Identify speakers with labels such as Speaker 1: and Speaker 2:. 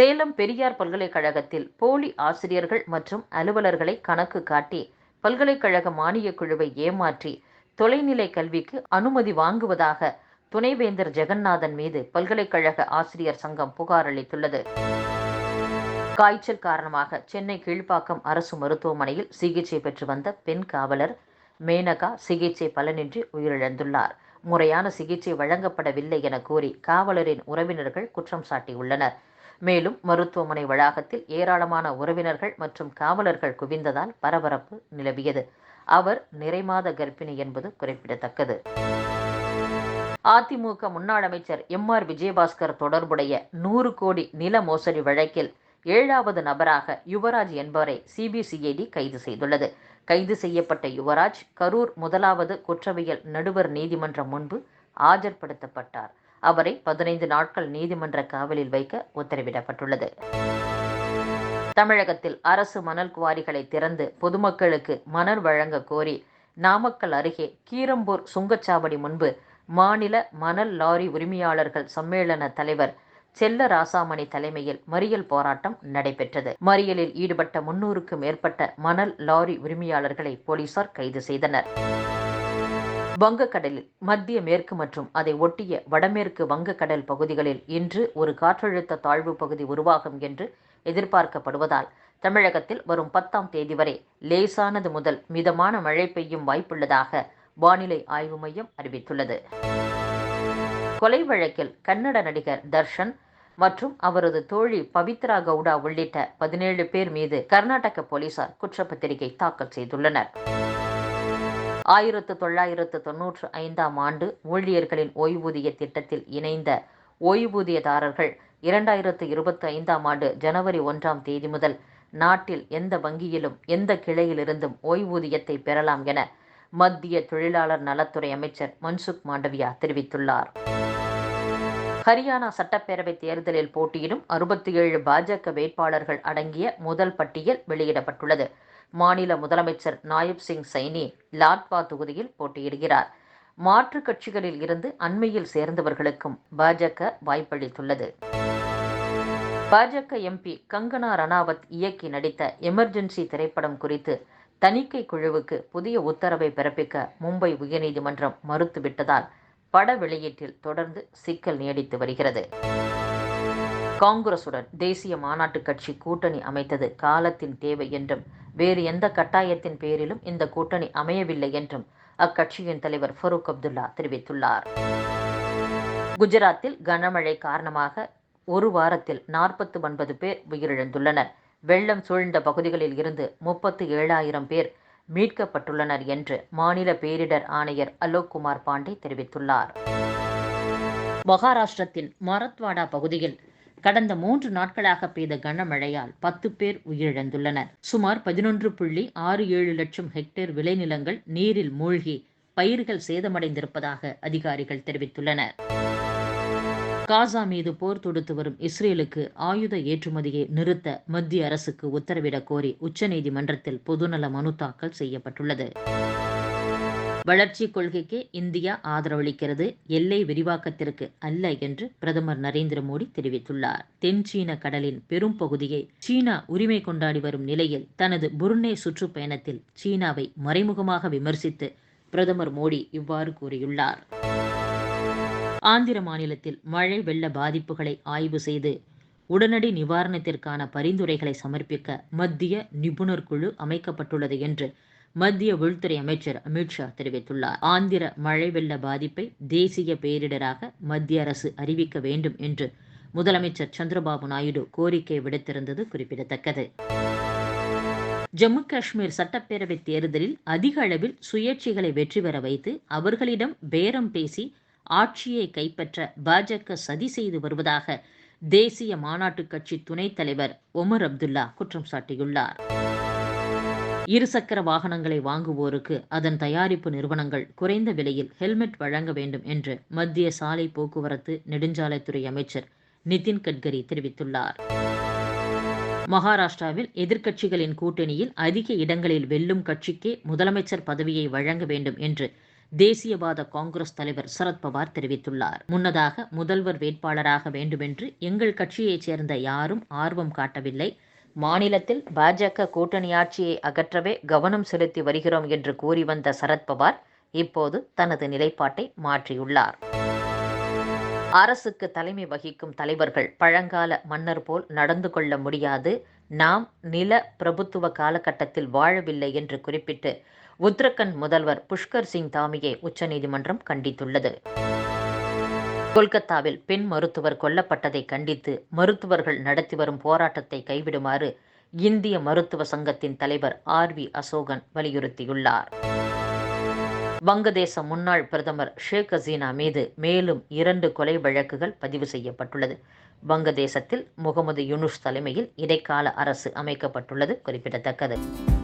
Speaker 1: சேலம் பெரியார் பல்கலைக்கழகத்தில் போலி ஆசிரியர்கள் மற்றும் அலுவலர்களை கணக்கு காட்டி பல்கலைக்கழக மானியக் குழுவை ஏமாற்றி தொலைநிலை கல்விக்கு அனுமதி வாங்குவதாக துணைவேந்தர் ஜெகநாதன் மீது பல்கலைக்கழக ஆசிரியர் சங்கம் புகார் அளித்துள்ளது
Speaker 2: காய்ச்சல் காரணமாக சென்னை கீழ்ப்பாக்கம் அரசு மருத்துவமனையில் சிகிச்சை பெற்று வந்த பெண் காவலர் மேனகா சிகிச்சை பலனின்றி உயிரிழந்துள்ளார் முறையான சிகிச்சை வழங்கப்படவில்லை என கூறி காவலரின் உறவினர்கள் குற்றம் சாட்டியுள்ளனர் மேலும் மருத்துவமனை வளாகத்தில் ஏராளமான உறவினர்கள் மற்றும் காவலர்கள் குவிந்ததால் பரபரப்பு நிலவியது அவர் நிறைமாத கர்ப்பிணி என்பது குறிப்பிடத்தக்கது அதிமுக முன்னாள் அமைச்சர் எம் ஆர் விஜயபாஸ்கர் தொடர்புடைய நூறு கோடி நில மோசடி வழக்கில் ஏழாவது நபராக யுவராஜ் என்பவரை சிபிசிஐடி கைது செய்துள்ளது கைது செய்யப்பட்ட யுவராஜ் கரூர் முதலாவது குற்றவியல் நடுவர் நீதிமன்றம் முன்பு ஆஜர்படுத்தப்பட்டார் அவரை பதினைந்து நாட்கள் நீதிமன்ற காவலில் வைக்க உத்தரவிடப்பட்டுள்ளது தமிழகத்தில் அரசு மணல் குவாரிகளை திறந்து பொதுமக்களுக்கு மணல் வழங்க கோரி நாமக்கல் அருகே கீரம்பூர் சுங்கச்சாவடி முன்பு மாநில மணல் லாரி உரிமையாளர்கள் சம்மேளன தலைவர் செல்ல ராசாமணி தலைமையில் மறியல் போராட்டம் நடைபெற்றது மறியலில் ஈடுபட்ட முன்னூறுக்கும் மேற்பட்ட மணல் லாரி உரிமையாளர்களை போலீசார் கைது செய்தனர் வங்கக்கடலில் மத்திய மேற்கு மற்றும் அதை ஒட்டிய வடமேற்கு வங்கக்கடல் பகுதிகளில் இன்று ஒரு காற்றழுத்த தாழ்வு பகுதி உருவாகும் என்று எதிர்பார்க்கப்படுவதால் தமிழகத்தில் வரும் பத்தாம் தேதி வரை லேசானது முதல் மிதமான மழை பெய்யும் வாய்ப்புள்ளதாக வானிலை ஆய்வு மையம் அறிவித்துள்ளது கொலை வழக்கில் கன்னட நடிகர் தர்ஷன் மற்றும் அவரது தோழி பவித்ரா கவுடா உள்ளிட்ட பதினேழு பேர் மீது கர்நாடக போலீசார் குற்றப்பத்திரிகை தாக்கல் செய்துள்ளனர் ஆயிரத்து தொள்ளாயிரத்து தொன்னூற்று ஐந்தாம் ஆண்டு ஊழியர்களின் ஓய்வூதிய திட்டத்தில் இணைந்த ஓய்வூதியதாரர்கள் இரண்டாயிரத்து இருபத்தி ஐந்தாம் ஆண்டு ஜனவரி ஒன்றாம் தேதி முதல் நாட்டில் எந்த வங்கியிலும் எந்த கிளையிலிருந்தும் ஓய்வூதியத்தை பெறலாம் என மத்திய தொழிலாளர் நலத்துறை அமைச்சர் மன்சுக் மாண்டவியா தெரிவித்துள்ளார் ஹரியானா சட்டப்பேரவை தேர்தலில் போட்டியிடும் அறுபத்தி ஏழு பாஜக வேட்பாளர்கள் அடங்கிய முதல் பட்டியல் வெளியிடப்பட்டுள்ளது மாநில முதலமைச்சர் நாயப் சிங் சைனி லாட்வா தொகுதியில் போட்டியிடுகிறார் மாற்றுக் கட்சிகளில் இருந்து அண்மையில் சேர்ந்தவர்களுக்கும் பாஜக வாய்ப்பளித்துள்ளது பாஜக எம்பி கங்கனா ரணாவத் இயக்கி நடித்த எமர்ஜென்சி திரைப்படம் குறித்து தணிக்கை குழுவுக்கு புதிய உத்தரவை பிறப்பிக்க மும்பை உயர்நீதிமன்றம் மறுத்துவிட்டதால் பட வெளியீட்டில் தொடர்ந்து சிக்கல் நீடித்து வருகிறது காங்கிரசுடன் தேசிய மாநாட்டு கட்சி கூட்டணி அமைத்தது காலத்தின் தேவை என்றும் வேறு எந்த கட்டாயத்தின் பேரிலும் இந்த கூட்டணி அமையவில்லை என்றும் அக்கட்சியின் தலைவர் ஃபருக் அப்துல்லா தெரிவித்துள்ளார் குஜராத்தில் கனமழை காரணமாக ஒரு வாரத்தில் நாற்பத்தி ஒன்பது பேர் உயிரிழந்துள்ளனர் வெள்ளம் சூழ்ந்த பகுதிகளில் இருந்து முப்பத்து ஏழாயிரம் பேர் மீட்கப்பட்டுள்ளனர் என்று மாநில பேரிடர் ஆணையர் அலோக் குமார் பாண்டே தெரிவித்துள்ளார் மகாராஷ்டிரத்தின் மரத்வாடா பகுதியில் கடந்த மூன்று நாட்களாக பெய்த கனமழையால் பத்து பேர் உயிரிழந்துள்ளனர் சுமார் பதினொன்று புள்ளி ஆறு ஏழு லட்சம் ஹெக்டேர் விளைநிலங்கள் நீரில் மூழ்கி பயிர்கள் சேதமடைந்திருப்பதாக அதிகாரிகள் தெரிவித்துள்ளனர் காசா மீது போர் தொடுத்து வரும் இஸ்ரேலுக்கு ஆயுத ஏற்றுமதியை நிறுத்த மத்திய அரசுக்கு உத்தரவிடக் கோரி உச்சநீதிமன்றத்தில் பொதுநல மனு தாக்கல் செய்யப்பட்டுள்ளது வளர்ச்சி கொள்கைக்கு இந்தியா ஆதரவளிக்கிறது எல்லை விரிவாக்கத்திற்கு அல்ல என்று பிரதமர் நரேந்திர மோடி தெரிவித்துள்ளார் தென் சீன கடலின் பெரும் பகுதியை சீனா உரிமை கொண்டாடி வரும் நிலையில் தனது புருனே சுற்றுப்பயணத்தில் சீனாவை மறைமுகமாக விமர்சித்து பிரதமர் மோடி இவ்வாறு கூறியுள்ளார் ஆந்திர மாநிலத்தில் மழை வெள்ள பாதிப்புகளை ஆய்வு செய்து உடனடி நிவாரணத்திற்கான பரிந்துரைகளை சமர்ப்பிக்க மத்திய நிபுணர் குழு அமைக்கப்பட்டுள்ளது என்று மத்திய உள்துறை அமைச்சர் அமித்ஷா தெரிவித்துள்ளார் ஆந்திர மழை வெள்ள பாதிப்பை தேசிய பேரிடராக மத்திய அரசு அறிவிக்க வேண்டும் என்று முதலமைச்சர் சந்திரபாபு நாயுடு கோரிக்கை விடுத்திருந்தது குறிப்பிடத்தக்கது ஜம்மு காஷ்மீர் சட்டப்பேரவை தேர்தலில் அதிக அளவில் சுயேட்சிகளை வெற்றி பெற வைத்து அவர்களிடம் பேரம் பேசி ஆட்சியை கைப்பற்ற பாஜக சதி செய்து வருவதாக தேசிய மாநாட்டு கட்சி துணைத் தலைவர் ஒமர் அப்துல்லா குற்றம் சாட்டியுள்ளார் இருசக்கர வாகனங்களை வாங்குவோருக்கு அதன் தயாரிப்பு நிறுவனங்கள் குறைந்த விலையில் ஹெல்மெட் வழங்க வேண்டும் என்று மத்திய சாலை போக்குவரத்து நெடுஞ்சாலைத்துறை அமைச்சர் நிதின் கட்கரி தெரிவித்துள்ளார் மகாராஷ்டிராவில் எதிர்க்கட்சிகளின் கூட்டணியில் அதிக இடங்களில் வெல்லும் கட்சிக்கே முதலமைச்சர் பதவியை வழங்க வேண்டும் என்று தேசியவாத காங்கிரஸ் தலைவர் சரத்பவார் தெரிவித்துள்ளார் முன்னதாக முதல்வர் வேட்பாளராக வேண்டுமென்று எங்கள் கட்சியைச் சேர்ந்த யாரும் ஆர்வம் காட்டவில்லை மாநிலத்தில் பாஜக கூட்டணி ஆட்சியை அகற்றவே கவனம் செலுத்தி வருகிறோம் என்று கூறி வந்த சரத்பவார் இப்போது தனது நிலைப்பாட்டை மாற்றியுள்ளார் அரசுக்கு தலைமை வகிக்கும் தலைவர்கள் பழங்கால மன்னர் போல் நடந்து கொள்ள முடியாது நாம் நில பிரபுத்துவ காலகட்டத்தில் வாழவில்லை என்று குறிப்பிட்டு உத்தரகண்ட் முதல்வர் புஷ்கர் சிங் தாமியை உச்சநீதிமன்றம் கண்டித்துள்ளது கொல்கத்தாவில் பெண் மருத்துவர் கொல்லப்பட்டதை கண்டித்து மருத்துவர்கள் நடத்தி வரும் போராட்டத்தை கைவிடுமாறு இந்திய மருத்துவ சங்கத்தின் தலைவர் ஆர் வி அசோகன் வலியுறுத்தியுள்ளார் வங்கதேச முன்னாள் பிரதமர் ஷேக் ஹசீனா மீது மேலும் இரண்டு கொலை வழக்குகள் பதிவு செய்யப்பட்டுள்ளது வங்கதேசத்தில் முகமது யூனுஷ் தலைமையில் இடைக்கால அரசு அமைக்கப்பட்டுள்ளது குறிப்பிடத்தக்கது